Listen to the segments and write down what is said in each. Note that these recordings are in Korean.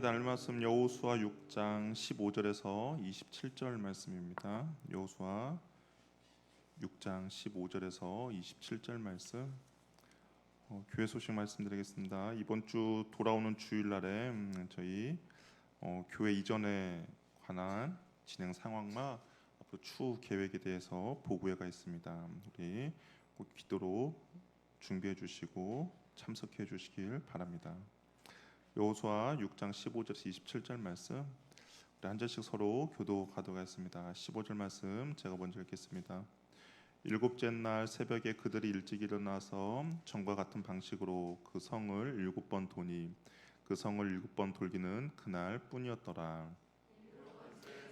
나눌 말씀 여호수아 6장 15절에서 27절 말씀입니다. 여호수아 6장 15절에서 27절 말씀. 어, 교회 소식 말씀드리겠습니다. 이번 주 돌아오는 주일날에 음, 저희 어, 교회 이전에 관한 진행 상황과 앞으로 추후 계획에 대해서 보고회가 있습니다. 우리 꼭 기도로 준비해 주시고 참석해 주시길 바랍니다. 여호수아 6장 15절에서 27절 말씀 한 절씩 서로 교도 가도록하겠습니다. 15절 말씀 제가 먼저 읽겠습니다. 일곱째 날 새벽에 그들이 일찍 일어나서 전과 같은 방식으로 그 성을 일곱 번 도니 그 성을 일곱 번 돌기는 그날 뿐이었더라.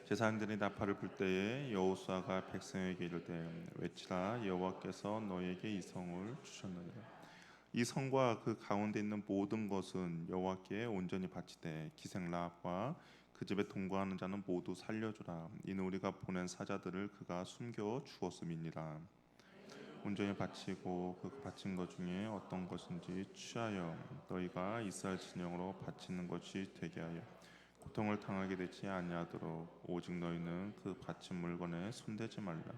제사장들이 나팔을 불 때에 여호수아가 백성에게 이르되 외치라 여호와께서 너에게 이 성을 주셨느니라. 이 성과 그 가운데 있는 모든 것은 여호와께 온전히 바치되 기생 라합과 그 집에 동거하는 자는 모두 살려주라. 이는 우리가 보낸 사자들을 그가 숨겨 주었음이니라. 온전히 바치고 그 바친 것 중에 어떤 것인지 취하여 너희가 이스라엘 진영으로 바치는 것이 되게 하여 고통을 당하게 되지 아니하도록 오직 너희는 그 바친 물건에 손대지 말라.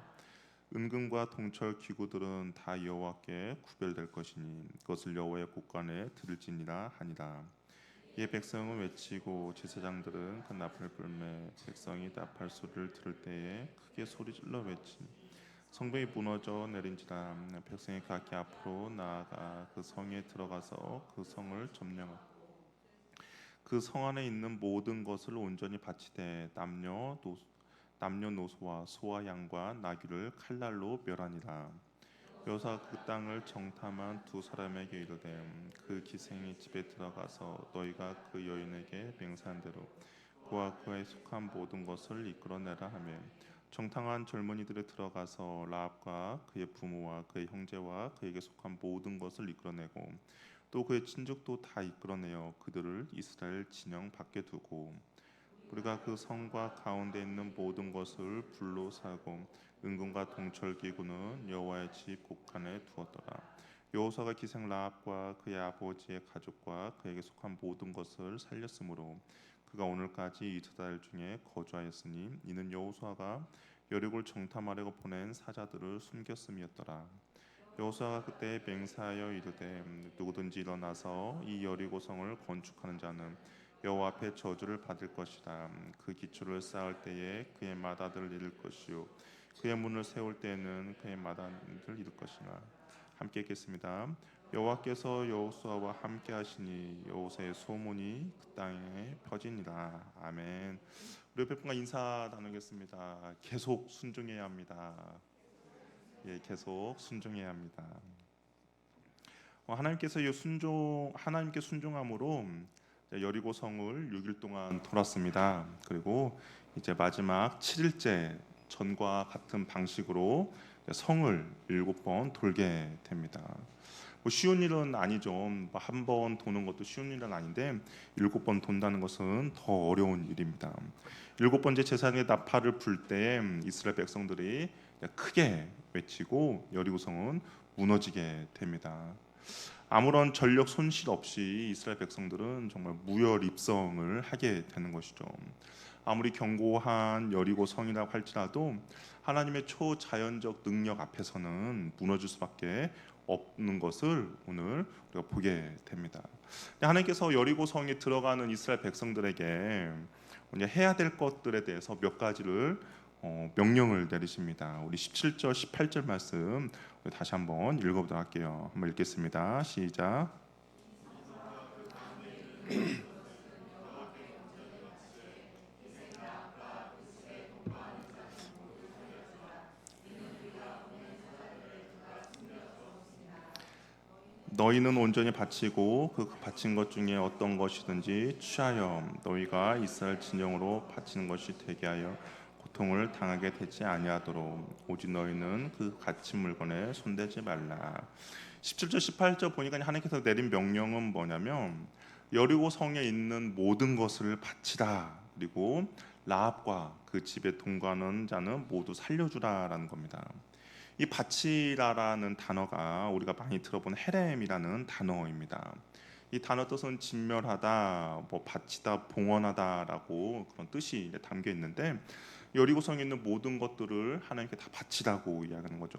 은금과 동철 기구들은 다 여호와께 구별될 것이니 그것을 여호와의 곳간에 들을지니라 하니라. 이에 백성은 외치고 제사장들은 그 나팔을 불매 백성이 나팔 소리를 들을 때에 크게 소리질러 외치니 성벽이 무너져 내린지라 백성이 각기 앞으로 나아가 그 성에 들어가서 그 성을 점령하고 그 성 안에 있는 모든 것을 온전히 바치되 남녀 노 남녀노소와 소와 양과 나귀를 칼날로 멸하니라. 여사 그 땅을 정탐한 두 사람에게 이르되 그 기생이 집에 들어가서 너희가 그 여인에게 맹세한 대로 그와 그에 속한 모든 것을 이끌어내라 하며 정탐한 젊은이들이 들어가서 라합과 그의 부모와 그의 형제와 그에게 속한 모든 것을 이끌어내고 또 그의 친족도 다 이끌어내어 그들을 이스라엘 진영 밖에 두고 우리가 그 성과 가운데 있는 모든 것을 불로 사고 은금과 동철 기구는 여호와의 집 곳간에 두었더라. 여호사가 기생 라합과 그의 아버지의 가족과 그에게 속한 모든 것을 살렸으므로 그가 오늘까지 이스라엘 중에 거주하였으니 이는 여호수아가 여리고를 정탐하려고 보낸 사자들을 숨겼음이었더라. 여호수아가 그때 맹세하여 이르되 누구든지 일어나서 이 여리고 성을 건축하는 자는 여호와 앞에 저주를 받을 것이다. 그 기초를 쌓을 때에 그의 마다들을 잃을 것이요 그의 문을 세울 때에는 그의 마다들을 잃을 것이나 함께 읽겠습니다. 여호와께서 여호수아와 함께 하시니 여호수아의 소문이 그 땅에 퍼지니라. 아멘. 우리 옆에 분과 인사 나누겠습니다. 계속 순종해야 합니다. 예, 계속 순종해야 합니다. 어, 하나님께서 이 순종 하나님께 순종함으로 여리고 성을 6일 동안 돌았습니다. 그리고 이제 마지막 7일째 전과 같은 방식으로 성을 일곱 번 돌게 됩니다. 뭐 쉬운 일은 아니죠. 뭐한번 도는 것도 쉬운 일은 아닌데 일곱 번 돈다는 것은 더 어려운 일입니다. 일곱 번째 제사장의 나팔을 불 때 이스라엘 백성들이 크게 외치고 여리고성은 무너지게 됩니다. 아무런 전력 손실 없이 이스라엘 백성들은 정말 무혈 입성을 하게 되는 것이죠. 아무리 견고한 여리고 성이라고 할지라도 하나님의 초자연적 능력 앞에서는 무너질 수밖에 없는 것을 오늘 우리가 보게 됩니다. 하나님께서 여리고 성에 들어가는 이스라엘 백성들에게 해야 될 것들에 대해서 몇 가지를 어, 명령을 내리십니다. 우리 17절, 18절 말씀 다시 한번 읽어보도록 할게요. 한번 읽겠습니다. 시작. 너희는 온전히 바치고 그 바친 것 중에 어떤 것이든지 취하여 너희가 이스라엘 진영으로 바치는 것이 되게 하여 고통을 당하게 되지 아니하도록 오직 너희는 그 갇힌 물건에 손대지 말라. 17절 18절 보니까 하나님께서 내린 명령은 뭐냐면 여리고 성에 있는 모든 것을 바치라. 그리고 라합과 그 집에 동거하는 자는 모두 살려주라라는 겁니다. 이 바치라라는 단어가 우리가 많이 들어본 헤렘이라는 단어입니다. 이 단어 뜻은 진멸하다, 뭐 바치다, 봉헌하다라고 그런 뜻이 담겨 있는데 여리고성에 있는 모든 것들을 하나님께 다 바치라고 이야기하는 거죠.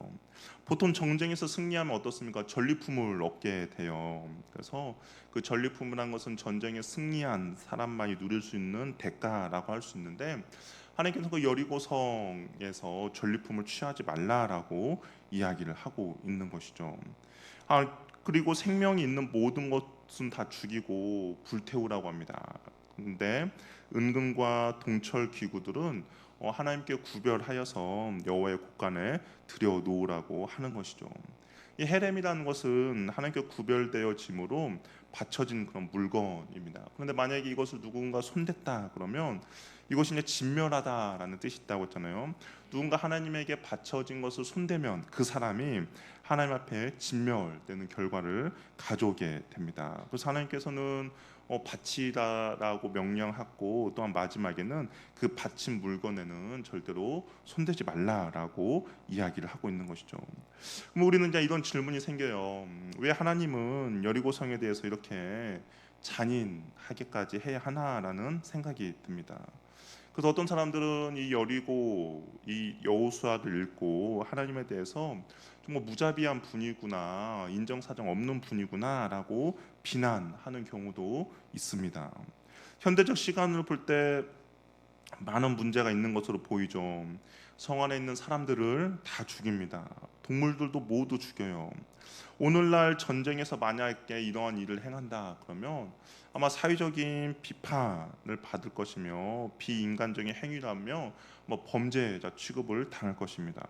보통 정쟁에서 승리하면 어떻습니까? 전리품을 얻게 돼요. 그래서 그 전리품이란 것은 전쟁에 승리한 사람만이 누릴 수 있는 대가라고 할 수 있는데 하나님께서 그 여리고성에서 전리품을 취하지 말라라고 이야기를 하고 있는 것이죠. 아 그리고 생명이 있는 모든 것은 다 죽이고 불태우라고 합니다. 근데 은금과 동철 기구들은 어, 하나님께 구별하여서 여호와의 곳간에 들여 놓으라고 하는 것이죠. 이 헤렘이라는 것은 하나님께 구별되어 짐으로 바쳐진 그런 물건입니다. 그런데 만약에 이것을 누군가 손댔다 그러면 이것이 이제 진멸하다라는 뜻이 있다고 했잖아요. 누군가 하나님에게 바쳐진 것을 손대면 그 사람이 하나님 앞에 진멸되는 결과를 가져오게 됩니다. 그래서 하나님께서는 어, 바치라라고 명령하고 또한 마지막에는 그 바친 물건에는 절대로 손대지 말라라고 이야기를 하고 있는 것이죠. 그럼 우리는 이제 이런 질문이 생겨요. 음, 왜 하나님은 여리고 성에 대해서 이렇게 잔인하게까지 해야 하나라는 생각이 듭니다. 그래서 어떤 사람들은 이 여리고 이 여호수아를 읽고 하나님에 대해서 정말 무자비한 분이구나 인정사정 없는 분이구나라고 비난하는 경우도 있습니다. 현대적 시간을 볼 때 많은 문제가 있는 것으로 보이죠. 성 안에 있는 사람들을 다 죽입니다. 동물들도 모두 죽여요. 오늘날 전쟁에서 만약에 이러한 일을 행한다 그러면 아마 사회적인 비판을 받을 것이며 비인간적인 행위라며 뭐 범죄자 취급을 당할 것입니다.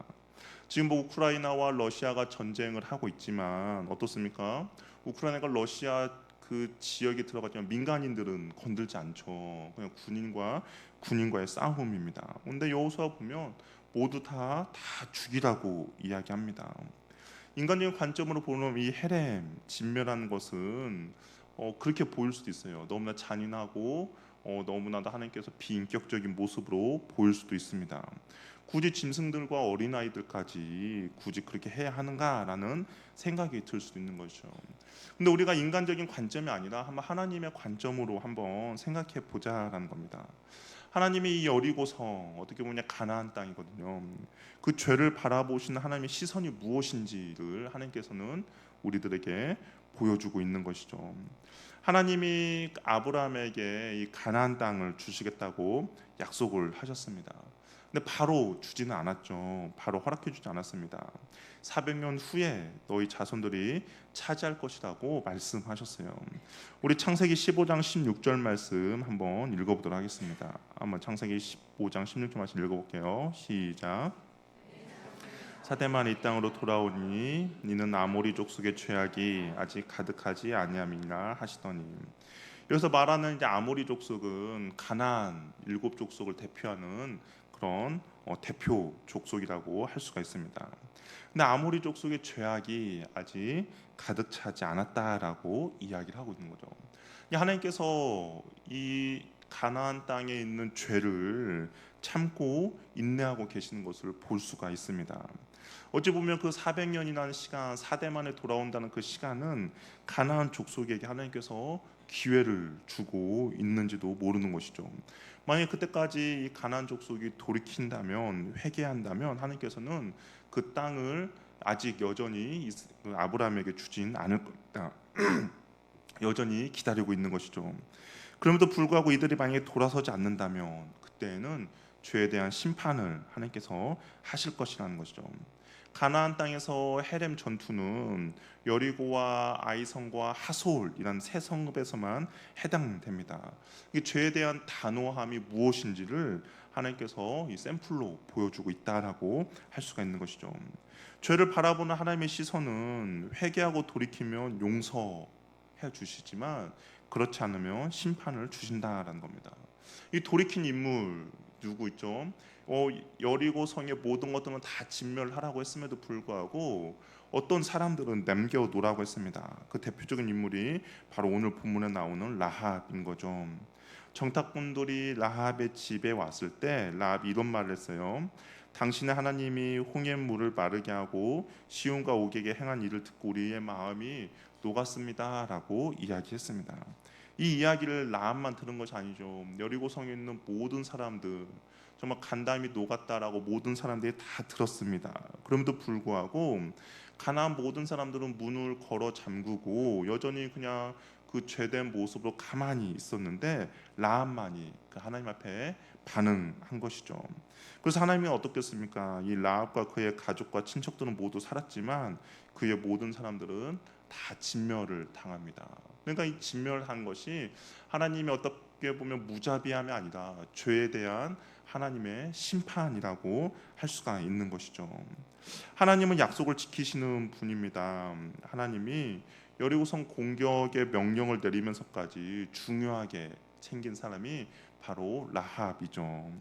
지금 뭐 우크라이나와 러시아가 전쟁을 하고 있지만 어떻습니까? 우크라이나가 러시아 그 지역에 들어가지만 민간인들은 건들지 않죠. 그냥 군인과 군인과의 싸움입니다. 근데 여호수아 보면 모두 다 다 죽이라고 이야기합니다. 인간적인 관점으로 보면 이 헤렘 진멸하는 것은 어, 그렇게 보일 수도 있어요. 너무나 잔인하고 어, 너무나도 하나님께서 비인격적인 모습으로 보일 수도 있습니다. 굳이 짐승들과 어린 아이들까지 굳이 그렇게 해야 하는가라는 생각이 들 수도 있는 것이죠. 근데 우리가 인간적인 관점이 아니라 한번 하나님의 관점으로 한번 생각해 보자라는 겁니다. 하나님이 이 여리고성 어떻게 보면 가나안 땅이거든요. 그 죄를 바라보시는 하나님의 시선이 무엇인지를 하나님께서는 우리들에게 보여주고 있는 것이죠. 하나님이 아브라함에게 이 가나안 땅을 주시겠다고 약속을 하셨습니다. 근데 바로 주지는 않았죠. 바로 허락해 주지 않았습니다. 400년 후에 너희 자손들이 차지할 것이라고 말씀하셨어요. 우리 창세기 15장 16절 말씀 한번 읽어 보도록 하겠습니다. 한번 창세기 15장 16절 말씀 읽어 볼게요. 시작. 사대만 이 땅으로 돌아오니 니는 아모리 족속의 죄악이 아직 가득하지 아니함이라 하시더니 여기서 말하는 이제 아모리 족속은 가나안 일곱 족속을 대표하는 그런 어, 대표 족속이라고 할 수가 있습니다. 근데 아모리 족속의 죄악이 아직 가득 차지 않았다라고 이야기를 하고 있는 거죠. 하나님께서 이 가나안 땅에 있는 죄를 참고 인내하고 계시는 것을 볼 수가 있습니다. 어찌 보면 그 400년이라는 시간, 4대 만에 돌아온다는 그 시간은 가나안 족속에게 하나님께서 기회를 주고 있는지도 모르는 것이죠. 만약 그때까지 이 가나안 족속이 돌이킨다면 회개한다면 하나님께서는 그 땅을 아직 여전히 그 아브라함에게 주진 않을 겁니다. 여전히 기다리고 있는 것이죠. 그럼에도 불구하고 이들이 만약에 돌아서지 않는다면 그때는 죄에 대한 심판을 하나님께서 하실 것이라는 것이죠. 가나안 땅에서 헤렘 전투는 여리고와 아이성과 하솔이라는 세 성읍에서만 해당됩니다. 이 죄에 대한 단호함이 무엇인지를 하나님께서 이 샘플로 보여주고 있다라고 할 수가 있는 것이죠. 죄를 바라보는 하나님의 시선은 회개하고 돌이키면 용서해 주시지만 그렇지 않으면 심판을 주신다라는 겁니다. 이 돌이킨 인물 누구 있죠? 어, 여리고 성의 모든 것들은 다 진멸하라고 했음에도 불구하고 어떤 사람들은 남겨 놓으라고 했습니다. 그 대표적인 인물이 바로 오늘 본문에 나오는 라합인 거죠. 정탁꾼들이 라합의 집에 왔을 때 라합이 이런 말을 했어요. 당신의 하나님이 홍해 물을 마르게 하고 시온과 옥에게 행한 일을 듣고 우리의 마음이 녹았습니다라고 이야기했습니다. 이 이야기를 라합만 들은 것이 아니죠. 여리고성에 있는 모든 사람들 정말 간담이 녹았다라고 모든 사람들이 다 들었습니다. 그럼에도 불구하고 가나안 모든 사람들은 문을 걸어 잠그고 여전히 그냥 그 죄된 모습으로 가만히 있었는데 라합만이 그 하나님 앞에 반응한 것이죠. 그래서 하나님이 어떻겠습니까? 이 라합과 그의 가족과 친척들은 모두 살았지만 그의 모든 사람들은 다 진멸을 당합니다. 그러니까 이 진멸한 것이 하나님이 어떻게 보면 무자비함이 아니라 죄에 대한 하나님의 심판이라고 할 수가 있는 것이죠. 하나님은 약속을 지키시는 분입니다. 하나님이 여리고성 공격의 명령을 내리면서까지 중요하게 챙긴 사람이 바로 라합이죠.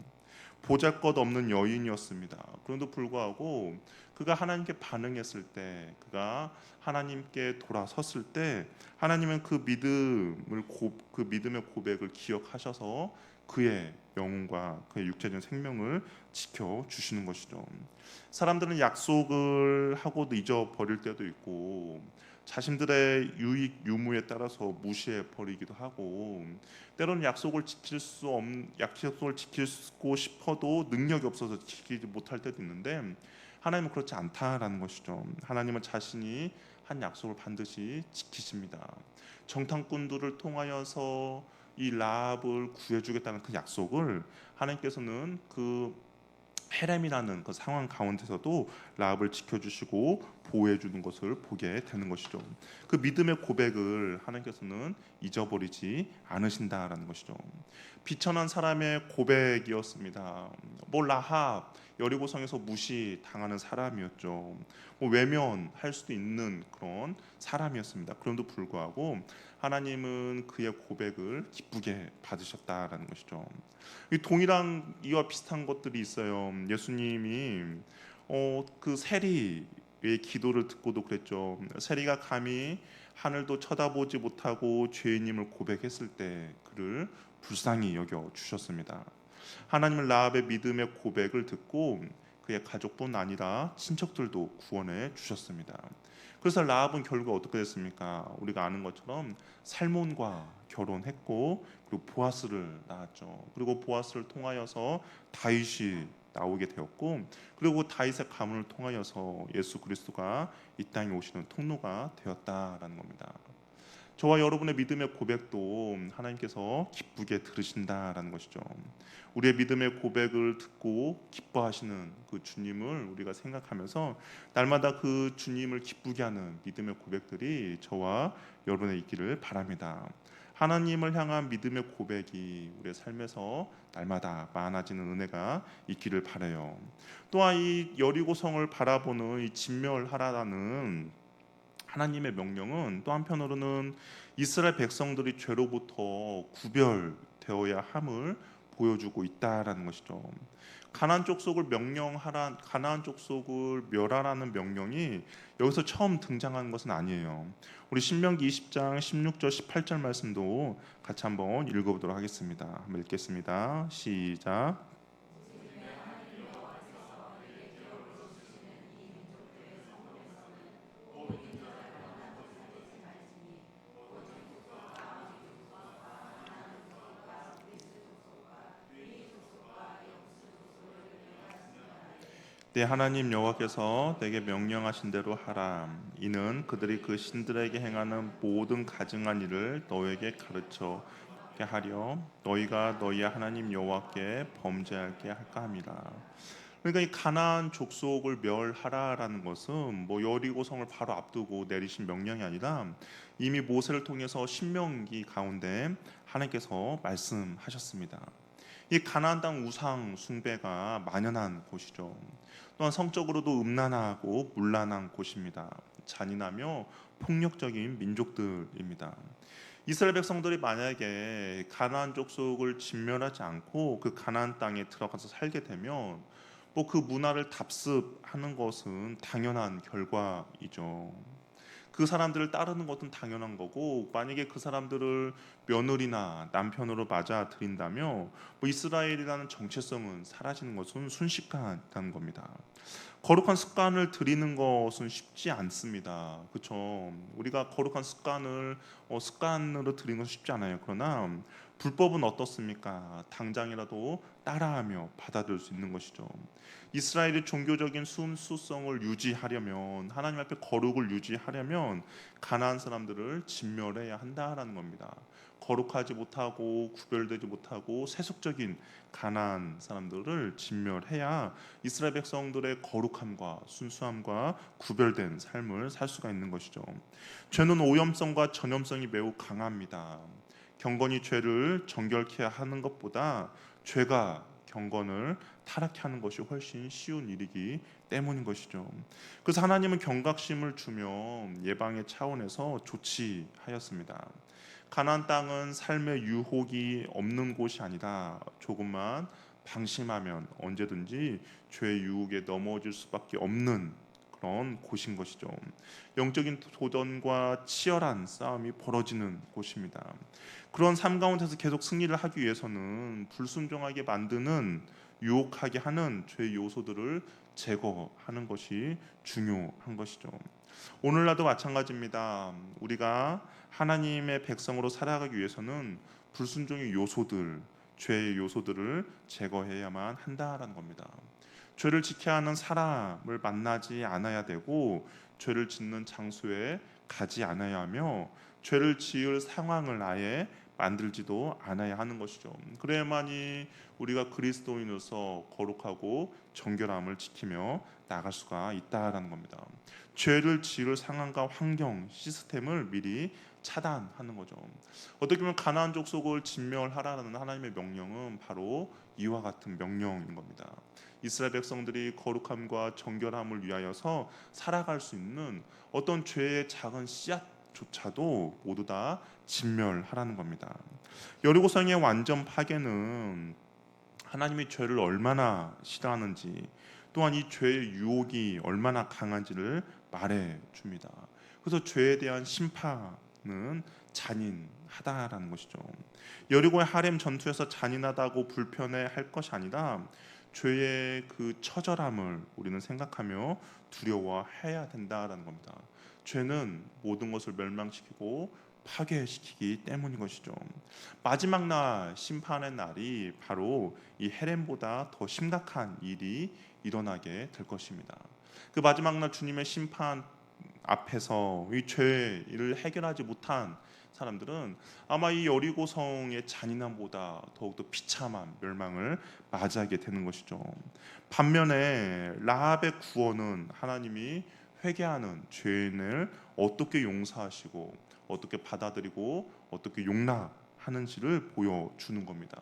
보잘것 없는 여인이었습니다. 그런데도 불구하고 그가 하나님께 반응했을 때, 그가 하나님께 돌아섰을 때, 하나님은 그 믿음을 고, 그 믿음의 고백을 기억하셔서 그의 영혼과 그의 육체적 생명을 지켜 주시는 것이죠. 사람들은 약속을 하고도 잊어버릴 때도 있고 자신들의 유익 유무에 따라서 무시해 버리기도 하고 때로는 약속을 지킬 수 없, 약속을 지키고 싶어도 능력이 없어서 지키지 못할 때도 있는데 하나님은 그렇지 않다라는 것이죠. 하나님은 자신이 한 약속을 반드시 지키십니다. 정탐꾼들을 통하여서 이 라합을 구해주겠다는 그 약속을 하나님께서는 그 헤렘이라는 그 상황 가운데서도 라합을 지켜주시고 보호해주는 것을 보게 되는 것이죠. 그 믿음의 고백을 하나님께서는 잊어버리지 않으신다라는 것이죠. 비천한 사람의 고백이었습니다. 뭐 라합 여리고성에서 무시 당하는 사람이었죠. 뭐 외면할 수도 있는 그런 사람이었습니다. 그럼에도 불구하고 하나님은 그의 고백을 기쁘게 받으셨다라는 것이죠. 이 동일한 이와 비슷한 것들이 있어요. 예수님이 어, 그 세리의 기도를 듣고도 그랬죠. 세리가 감히 하늘도 쳐다보지 못하고 죄인임을 고백했을 때 그를 불쌍히 여겨 주셨습니다. 하나님은 라합의 믿음의 고백을 듣고 그의 가족뿐 아니라 친척들도 구원해 주셨습니다. 그래서 라합은 결국 어떻게 됐습니까? 우리가 아는 것처럼 살몬과 결혼했고 그리고 보아스를 낳았죠. 그리고 보아스를 통하여서 다윗이 나오게 되었고 그리고 다윗의 가문을 통하여서 예수 그리스도가 이 땅에 오시는 통로가 되었다라는 겁니다. 저와 여러분의 믿음의 고백도 하나님께서 기쁘게 들으신다라는 것이죠. 우리의 믿음의 고백을 듣고 기뻐하시는 그 주님을 우리가 생각하면서 날마다 그 주님을 기쁘게 하는 믿음의 고백들이 저와 여러분의 있기를 바랍니다. 하나님을 향한 믿음의 고백이 우리의 삶에서 날마다 많아지는 은혜가 있기를 바래요. 또한 이 여리고성을 바라보는 이 진멸하라는 하나님의 명령은 또 한편으로는 이스라엘 백성들이 죄로부터 구별되어야 함을 보여주고 있다라는 것이죠. 가나안 족속을 명령하라 가나안 족속을 멸하라는 명령이 여기서 처음 등장하는 것은 아니에요. 우리 신명기 20장 16절 18절 말씀도 같이 한번 읽어 보도록 하겠습니다. 한번 읽겠습니다. 시작. 내 하나님 여호와께서 내게 명령하신 대로 하라. 이는 그들이 그 신들에게 행하는 모든 가증한 일을 너에게 가르쳐 게 하려 너희가 너희의 하나님 여호와께 범죄하게 할까 함이라. 그러니까 이 가나안 족속을 멸하라라는 것은 뭐 여리고성을 바로 앞두고 내리신 명령이 아니라 이미 모세를 통해서 신명기 가운데 하나님께서 말씀하셨습니다. 이 가나안 땅 우상 숭배가 만연한 곳이죠. 또한 성적으로도 음란하고 문란한 곳입니다. 잔인하며 폭력적인 민족들입니다. 이스라엘 백성들이 만약에 가나안 족속을 진멸하지 않고 그 가나안 땅에 들어가서 살게 되면 뭐 그 문화를 답습하는 것은 당연한 결과이죠. 그 사람들을 따르는 것은 당연한 거고 만약에 그 사람들을 며느리나 남편으로 맞아 들인다면 뭐 이스라엘이라는 정체성은 사라지는 것은 순식간이라는 겁니다. 거룩한 습관을 들이는 것은 쉽지 않습니다. 그렇죠? 우리가 거룩한 습관을 어, 습관으로 들이는 것은 쉽지 않아요. 그러나 불법은 어떻습니까? 당장이라도 따라하며 받아들일 수 있는 것이죠. 이스라엘의 종교적인 순수성을 유지하려면 하나님 앞에 거룩을 유지하려면 가나안 사람들을 진멸해야 한다라는 겁니다. 거룩하지 못하고 구별되지 못하고 세속적인 가나안 사람들을 진멸해야 이스라엘 백성들의 거룩함과 순수함과 구별된 삶을 살 수가 있는 것이죠. 죄는 오염성과 전염성이 매우 강합니다. 경건이 죄를 정결케 하는 것보다 죄가 경건을 타락케 하는 것이 훨씬 쉬운 일이기 때문인 것이죠. 그래서 하나님은 경각심을 주며 예방의 차원에서 조치하였습니다. 가나안 땅은 삶의 유혹이 없는 곳이 아니다. 조금만 방심하면 언제든지 죄의 유혹에 넘어질 수밖에 없는 그런 곳인 것이죠. 영적인 도전과 치열한 싸움이 벌어지는 곳입니다. 그런 삶 가운데서 계속 승리를 하기 위해서는 불순종하게 만드는 유혹하게 하는 죄의 요소들을 제거하는 것이 중요한 것이죠. 오늘날도 마찬가지입니다. 우리가 하나님의 백성으로 살아가기 위해서는 불순종의 요소들, 죄의 요소들을 제거해야만 한다라는 겁니다. 죄를 지켜야 하는 사람을 만나지 않아야 되고 죄를 짓는 장소에 가지 않아야 하며 죄를 지을 상황을 아예 만들지도 않아야 하는 것이죠. 그래야만이 우리가 그리스도인으로서 거룩하고 정결함을 지키며 나갈 수가 있다라는 겁니다. 죄를 지을 상황과 환경, 시스템을 미리 차단하는 거죠. 어떻게 보면 가나안 족속을 진멸하라는 하나님의 명령은 바로 이와 같은 명령인 겁니다. 이스라엘 백성들이 거룩함과 정결함을 위하여서 살아갈 수 있는 어떤 죄의 작은 씨앗 조차도 모두 다 진멸하라는 겁니다. 여리고성의 완전 파괴는 하나님이 죄를 얼마나 싫어하는지 또한 이 죄의 유혹이 얼마나 강한지를 말해 줍니다. 그래서 죄에 대한 심판은 잔인하다라는 것이죠. 여리고의 하렘 전투에서 잔인하다고 불편해 할 것이 아니라 죄의 그 처절함을 우리는 생각하며 두려워해야 된다라는 겁니다. 죄는 모든 것을 멸망시키고 파괴시키기 때문인 것이죠. 마지막 날 심판의 날이 바로 이 헤렘보다 더 심각한 일이 일어나게 될 것입니다. 그 마지막 날 주님의 심판 앞에서 이 죄를 해결하지 못한 사람들은 아마 이 여리고 성의 잔인함보다 더욱더 비참한 멸망을 맞이하게 되는 것이죠. 반면에 라합의 구원은 하나님이 회개하는 죄인을 어떻게 용서하시고 어떻게 받아들이고 어떻게 용납하는지를 보여주는 겁니다.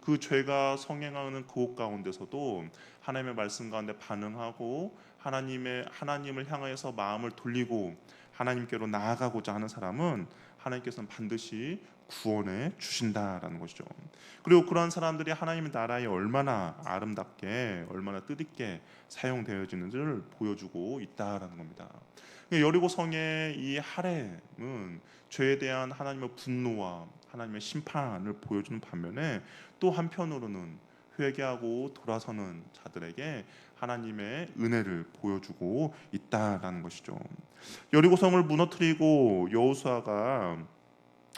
그 죄가 성행하는 그곳 가운데서도 하나님의 말씀 가운데 반응하고 하나님의 하나님을 향하여서 마음을 돌리고 하나님께로 나아가고자 하는 사람은 하나님께서는 반드시 구원해 주신다라는 것이죠. 그리고 그러한 사람들이 하나님의 나라에 얼마나 아름답게 얼마나 뜻있게 사용되어지는지를 보여주고 있다라는 겁니다. 여리고 성의 이 하렘은 죄에 대한 하나님의 분노와 하나님의 심판을 보여주는 반면에 또 한편으로는 회개하고 돌아서는 자들에게 하나님의 은혜를 보여주고 있다라는 것이죠. 여리고성을 무너뜨리고 여호수아가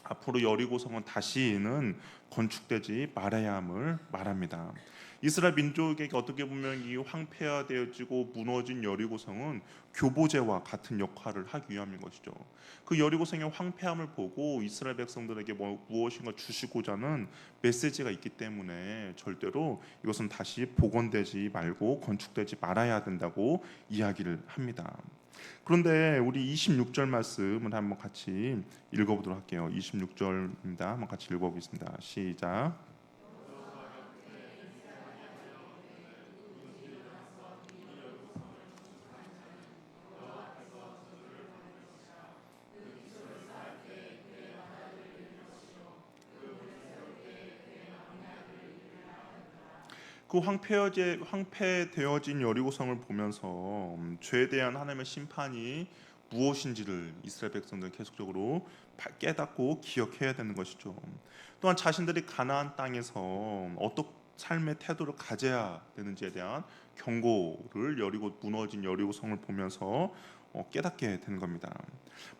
앞으로 여리고성은 다시는 건축되지 말아야 함을 말합니다. 이스라엘 민족에게 어떻게 보면 이 황폐화되어지고 무너진 여리고성은 교보제와 같은 역할을 하기 위함인 것이죠. 그 여리고성의 황폐함을 보고 이스라엘 백성들에게 뭐, 무엇인가 주시고자는 메시지가 있기 때문에 절대로 이것은 다시 복원되지 말고 건축되지 말아야 된다고 이야기를 합니다. 그런데 우리 26절 말씀을 한번 같이 읽어보도록 할게요. 26절입니다. 한번 같이 읽어보겠습니다. 시작. 그 황폐어제 황폐되어진 여리고성을 보면서 음, 죄에 대한 하나님의 심판이 무엇인지를 이스라엘 백성들은 계속적으로 바- 깨닫고 기억해야 되는 것이죠. 또한 자신들이 가나안 땅에서 어떤 삶의 태도를 가져야 되는지에 대한 경고를 여리고 무너진 여리고 성을 보면서 어, 깨닫게 되는 겁니다.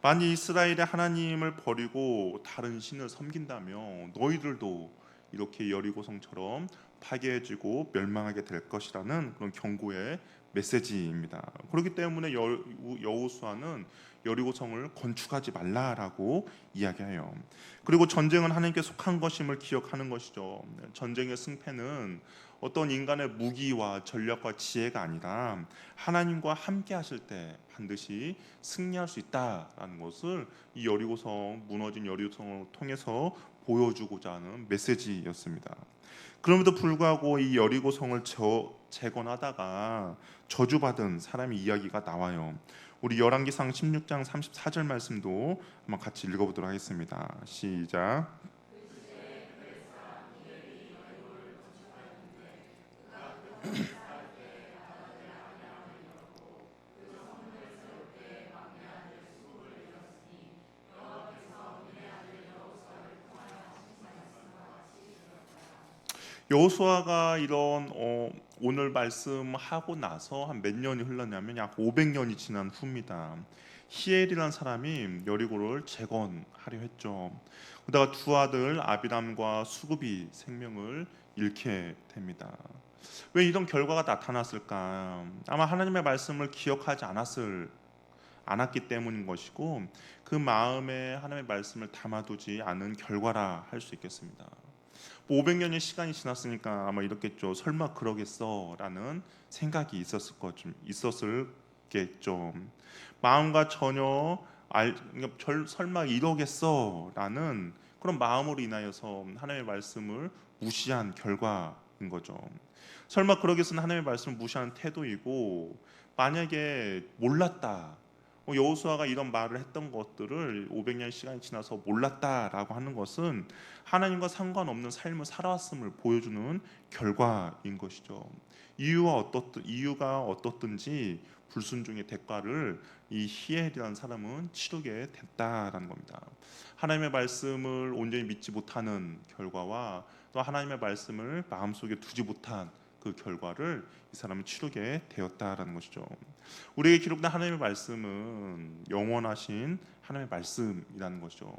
만약 이스라엘의 하나님을 버리고 다른 신을 섬긴다면 너희들도 이렇게 여리고 성처럼 파괴해지고 멸망하게 될 것이라는 그런 경고의 메시지입니다. 그렇기 때문에 여- 여호수아는 여리고성을 건축하지 말라라고 이야기해요. 그리고 전쟁은 하나님께 속한 것임을 기억하는 것이죠. 전쟁의 승패는 어떤 인간의 무기와 전략과 지혜가 아니라 하나님과 함께 하실 때 반드시 승리할 수 있다라는 것을 이 여리고성 무너진 여리고성을 통해서 보여주고자 하는 메시지였습니다. 그럼에도 불구하고 이 여리고 성을 저, 재건하다가 저주받은 사람의 이야기가 나와요. 우리 열왕기상 16장 34절 말씀도 한번 같이 읽어보도록 하겠습니다. 시작. 여호수아가 이런 어, 오늘 말씀하고 나서 한 몇 년이 흘렀냐면 약 500년이 지난 후입니다. 히엘이라는 사람이 여리고를 재건하려 했죠. 그러다가 두 아들 아비람과 수굽이 생명을 잃게 됩니다. 왜 이런 결과가 나타났을까? 아마 하나님의 말씀을 기억하지 않았을 않았기 때문인 것이고 그 마음에 하나님의 말씀을 담아두지 않은 결과라 할 수 있겠습니다. 500년의 시간이 지났으니까 아마 이렇겠죠. 설마 그러겠어라는 생각이 있었을 것 좀 있었을겠죠. 마음과 전혀 알 그러니까 절, 설마 이러겠어라는 그런 마음으로 인하여서 하나님의 말씀을 무시한 결과인 거죠. 설마 그러겠어는 하나님의 말씀을 무시하는 태도이고 만약에 몰랐다. 뭐 여호수아가 이런 말을 했던 것들을 500년 시간이 지나서 몰랐다라고 하는 것은 하나님과 상관없는 삶을 살아왔음을 보여주는 결과인 것이죠. 이유와 어떻든 이유가 어떻든지 불순종의 대가를 이 히엘이라는 사람은 치르게 됐다라는 겁니다. 하나님의 말씀을 온전히 믿지 못하는 결과와 또 하나님의 말씀을 마음속에 두지 못한 그 결과를 이 사람은 치르게 되었다라는 것이죠. 우리에게 기록된 하나님의 말씀은 영원하신 하나님의 말씀이라는 것이죠.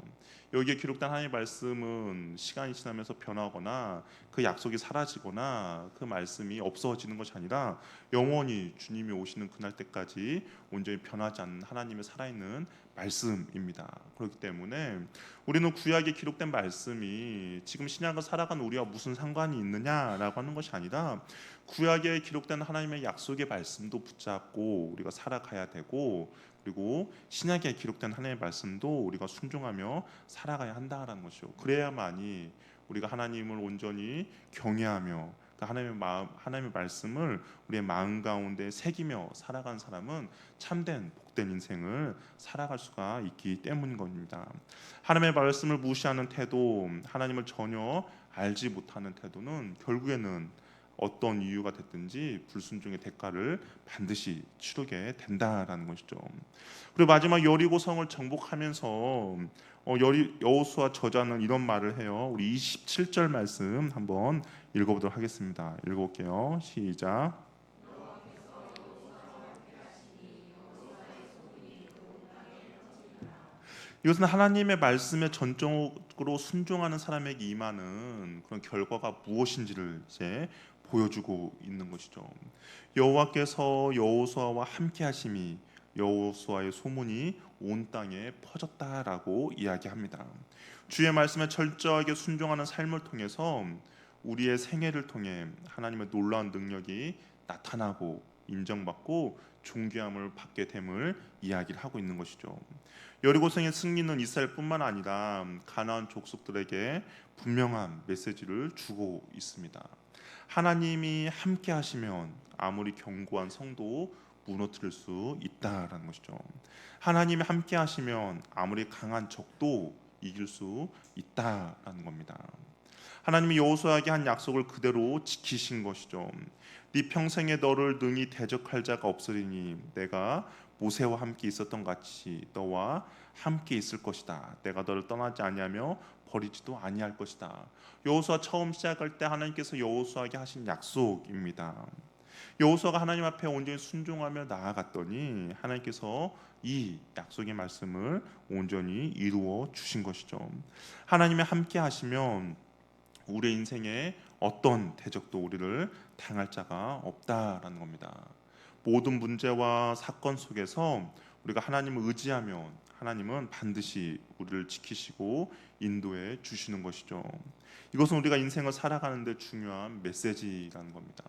여기에 기록된 하나님의 말씀은 시간이 지나면서 변하거나 그 약속이 사라지거나 그 말씀이 없어지는 것이 아니라 영원히 주님이 오시는 그날 때까지 온전히 변하지 않는 하나님의 살아있는 말씀입니다. 그렇기 때문에 우리는 구약에 기록된 말씀이 지금 신약을 살아가는 우리와 무슨 상관이 있느냐라고 하는 것이 아니라 구약에 기록된 하나님의 약속의 말씀도 붙잡고 우리가 살아가야 되고 그리고 신약에 기록된 하나님의 말씀도 우리가 순종하며 살아가야 한다라는 것이죠. 그래야만이 우리가 하나님을 온전히 경외하며 그 하나님의 마음, 하나님의 말씀을 우리의 마음 가운데 새기며 살아가는 사람은 참된 복된 인생을 살아갈 수가 있기 때문인 겁니다. 하나님의 말씀을 무시하는 태도, 하나님을 전혀 알지 못하는 태도는 결국에는 어떤 이유가 됐든지 불순종의 대가를 반드시 치르게 된다라는 것이죠. 그리고 마지막 여리고 성을 정복하면서 어, 여리 여호수아 저자는 이런 말을 해요. 우리 27절 말씀 한번 읽어보도록 하겠습니다. 읽어볼게요. 시작. 이것은 하나님의 말씀에 전적으로 순종하는 사람에게 임하는 그런 결과가 무엇인지를 이제 보여주고 있는 것이죠. 여호와께서 여호수아와 함께 하심이 여호수아의 소문이 온 땅에 퍼졌다라고 이야기합니다. 주의 말씀에 철저하게 순종하는 삶을 통해서 우리의 생애를 통해 하나님의 놀라운 능력이 나타나고 인정받고 존귀함을 받게 됨을 이야기를 하고 있는 것이죠. 여리고성의 승리는 이스라엘뿐만 아니라 가나안 족속들에게 분명한 메시지를 주고 있습니다. 하나님이 함께 하시면 아무리 견고한 성도 무너뜨릴 수 있다라는 것이죠. 하나님이 함께 하시면 아무리 강한 적도 이길 수 있다라는 겁니다. 하나님이 여호수아에게 한 약속을 그대로 지키신 것이죠. 네 평생에 너를 능히 대적할 자가 없으리니 내가 모세와 함께 있었던 같이 너와 함께 있을 것이다. 내가 너를 떠나지 아니하며 버리지도 아니할 것이다. 여호수아 처음 시작할 때 하나님께서 여호수아에게 하신 약속입니다. 여호수아가 하나님 앞에 온전히 순종하며 나아갔더니 하나님께서 이 약속의 말씀을 온전히 이루어 주신 것이죠. 하나님의 함께 하시면 우리의 인생에 어떤 대적도 우리를 당할 자가 없다라는 겁니다. 모든 문제와 사건 속에서 우리가 하나님을 의지하면 하나님은 반드시 우리를 지키시고 인도해 주시는 것이죠. 이것은 우리가 인생을 살아가는데 중요한 메시지라는 겁니다.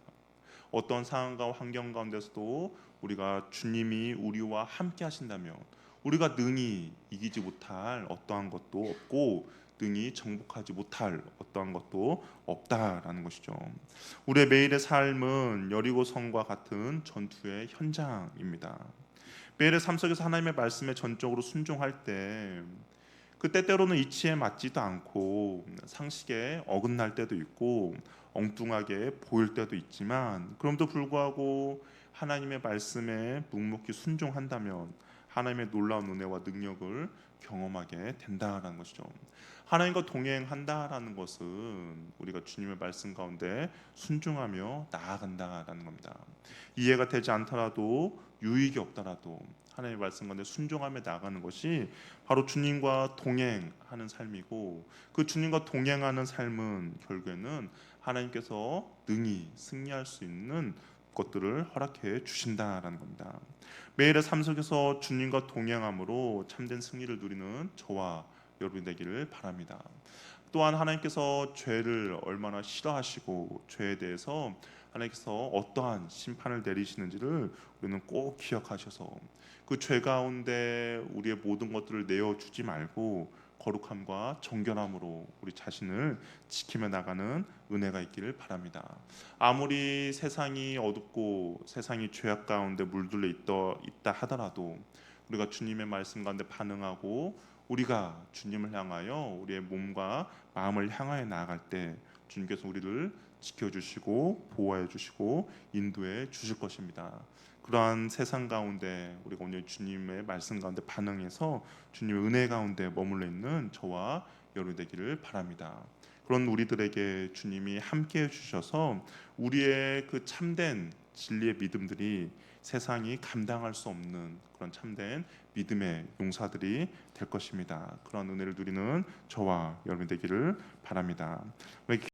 어떤 상황과 환경 가운데서도 우리가 주님이 우리와 함께 하신다면 우리가 능히 이기지 못할 어떠한 것도 없고 능히 정복하지 못할 어떠한 것도 없다라는 것이죠. 우리의 매일의 삶은 여리고 성과 같은 전투의 현장입니다. 매일의 삶 속에서 하나님의 말씀에 전적으로 순종할 때 그때 때로는 이치에 맞지도 않고 상식에 어긋날 때도 있고 엉뚱하게 보일 때도 있지만 그럼도 불구하고 하나님의 말씀에 묵묵히 순종한다면 하나님의 놀라운 은혜와 능력을 경험하게 된다라는 것이죠. 하나님과 동행한다라는 것은 우리가 주님의 말씀 가운데 순종하며 나아간다라는 겁니다. 이해가 되지 않더라도 유익이 없더라도 하나님의 말씀 가운데 순종하며 나가는 것이 바로 주님과 동행하는 삶이고 그 주님과 동행하는 삶은 결국에는 하나님께서 능히 승리할 수 있는 것들을 허락해 주신다라는 겁니다. 매일의 삶 속에서 주님과 동행함으로 참된 승리를 누리는 저와 여러분이 되기를 바랍니다. 또한 하나님께서 죄를 얼마나 싫어하시고 죄에 대해서 하나님께서 어떠한 심판을 내리시는지를 우리는 꼭 기억하셔서 그 죄 가운데 우리의 모든 것들을 내어 주지 말고 거룩함과 정결함으로 우리 자신을 지키며 나가는 은혜가 있기를 바랍니다. 아무리 세상이 어둡고 세상이 죄악 가운데 물들려 있다, 하더라도 우리가 주님의 말씀 가운데 반응하고 우리가 주님을 향하여 우리의 몸과 마음을 향하여 나아갈 때 주님께서 우리를 지켜주시고 보호해 주시고 인도해 주실 것입니다. 그러한 세상 가운데 우리가 오늘 주님의 말씀 가운데 반응해서 주님의 은혜 가운데 머물러 있는 저와 여러분 되기를 바랍니다. 그런 우리들에게 주님이 함께 해 주셔서 우리의 그 참된 진리의 믿음들이 세상이 감당할 수 없는 그런 참된 믿음의 용사들이 될 것입니다. 그런 은혜를 누리는 저와 여러분 되기를 바랍니다.